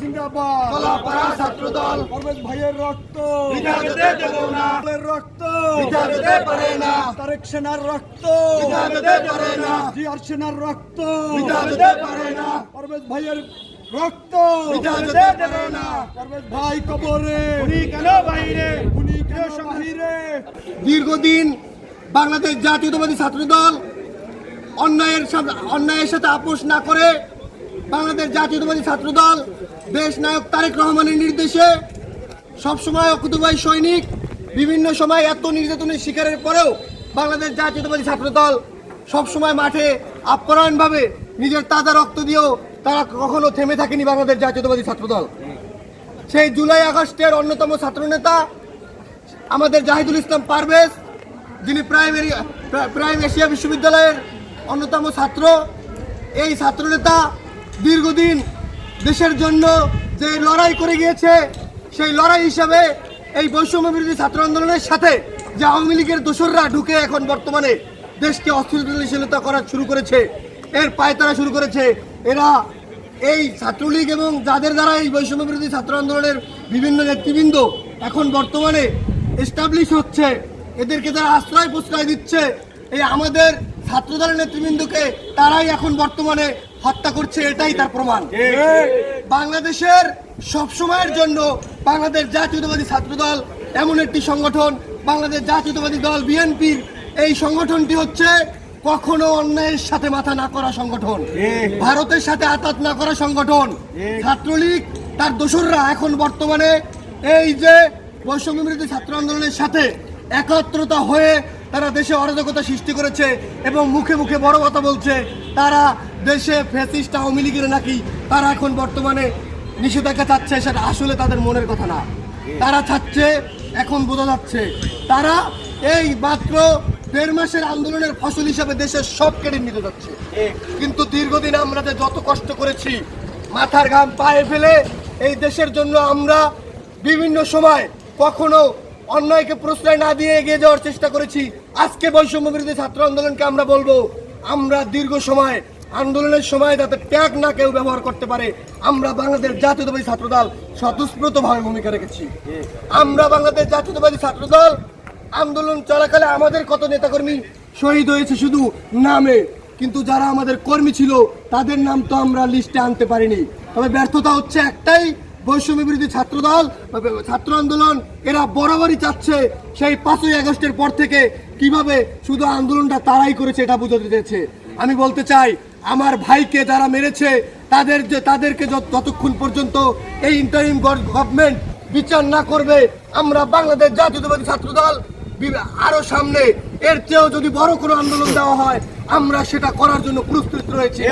জিন্দাবাদ। কলাপাড়া ভাইয়ের রক্ত। দেব না। রক্ত। পারে না। তারেক সেনার রক্ত। পারে না। জিয়ার সেনার রক্ত। পারে না। ভাইয়ের রক্ত। না। ভাই কবরে। উনি কেন বাইরে? উনি কেন বাহিরে? দীর্ঘদিন বাংলাদেশ জাতীয়তাবাদী ছাত্রদল অন্যায়ের সাথে অন্যায়ের সাথে আপোষ না করে বাংলাদেশ জাতীয়তাবাদী ছাত্রদল, দেশ নায়ক তারেক রহমানের নির্দেশে সবসময় অকুতবাই সৈনিক, বিভিন্ন সময় এত নির্যাতনের শিকারের পরেও বাংলাদেশ জাতীয়তাবাদী ছাত্রদল সবসময় মাঠে আপ্যায়নভাবে নিজের তাজা রক্ত দিয়েও তারা কখনো থেমে থাকেনি বাংলাদেশ জাতীয়তাবাদী ছাত্রদল। সেই জুলাই আগস্টের অন্যতম ছাত্রনেতা আমাদের জাহিদুল ইসলাম পারভেজ, যিনি প্রাইমারি প্রাইম এশিয়া বিশ্ববিদ্যালয়ের অন্যতম ছাত্র, এই ছাত্রনেতা দীর্ঘদিন দেশের জন্য যে লড়াই করে গিয়েছে, সেই লড়াই হিসাবে এই বৈষম্য বিরোধী ছাত্র আন্দোলনের সাথে যে আওয়ামী লীগের দোসররা ঢুকে এখন বর্তমানে দেশকে অস্থিরশীলতা করা শুরু করেছে, এর পায়তারা শুরু করেছে, এরা এই ছাত্রলীগ এবং যাদের দ্বারা এই বৈষম্য বিরোধী ছাত্র আন্দোলনের বিভিন্ন নেতৃবৃন্দ এখন বর্তমানে এস্টাবলিশ হচ্ছে, এদেরকে যারা আশ্রয় প্রশ্রয় দিচ্ছে, এই আমাদের ছাত্রদলের নেতৃবৃন্দকে তারাই এখন বর্তমানে হত্যা করছে এটাই তার প্রমাণ। বাংলাদেশের সব সময়ের জন্য বাংলাদেশ জাতীয়তাবাদী ছাত্রদল এমন একটি সংগঠন বাংলাদেশ জাতীয়তাবাদী দল বিএনপির এই সংগঠনটি হচ্ছে কখনো অন্যায়ের সাথে মাথা না করা সংগঠন ভারতের সাথে আতাত না করা সংগঠন। ছাত্রলীগ তার দোসররা এখন বর্তমানে এই যে বৈষম্য বিরোধী ছাত্র আন্দোলনের সাথে একত্রতা হয়ে তারা দেশে অরাজকতা সৃষ্টি করেছে এবং মুখে মুখে বড় কথা বলছে। তারা দেশে ফ্যাসিস্ট আওয়ামী লীগের নাকি তারা এখন বর্তমানে নিষেধাজ্ঞা চাচ্ছে সেটা আসলে তাদের মনের কথা না। তারা চাচ্ছে, এখন বোঝা যাচ্ছে, তারা এই মাত্র দেড় মাসের আন্দোলনের ফসল হিসাবে দেশের সব কেড়ে নিতে যাচ্ছে। কিন্তু দীর্ঘদিন আমরা যে যত কষ্ট করেছি, মাথার ঘাম পায়ে ফেলে এই দেশের জন্য আমরা বিভিন্ন সময় কখনো অন্যায়কে প্রশ্রয় না দিয়ে এগিয়ে যাওয়ার চেষ্টা করেছি। আজকে বৈষম্য বিরোধী ছাত্র আন্দোলনকে আমরা বলব, আমরা দীর্ঘ সময় আন্দোলনের সময় যাতে ট্যাগ না কেউ ব্যবহার করতে পারে, আমরা বাংলাদেশ জাতীয়তাবাদী ছাত্রদল স্বতঃস্ফূর্তভাবে ভূমিকা রেখেছি। আমরা বাংলাদেশ জাতীয়তাবাদী ছাত্রদল আন্দোলন চলাকালে আমাদের কত নেতাকর্মী শহীদ হয়েছে শুধু নামে, কিন্তু যারা আমাদের কর্মী ছিল, তাদের নাম তো আমরা লিস্টে আনতে পারিনি। তবে ব্যর্থতা হচ্ছে একটাই বৈষম্য বিরোধী ছাত্রদল, ছাত্র আন্দোলন, এরা বরাবরই চাচ্ছে সেই পাঁচই আগস্টের পর থেকে কীভাবে শুধু আন্দোলনটা তারাই করেছে এটা বুঝাতে চেয়েছে। আমি বলতে চাই, আমার ভাইকে যারা মেরেছে, তাদের যে, তাদেরকে যত- যতক্ষণ পর্যন্ত এই ইন্টারিম গভর্নমেন্ট বিচার না করবে, আমরা বাংলাদেশ জাতীয়তাবাদী ছাত্রদল আরও সামনে। এর চেয়েও যদি বড় কোনো আন্দোলন দেওয়া হয়, আমরা সেটা করার জন্য প্রস্তুত রয়েছে।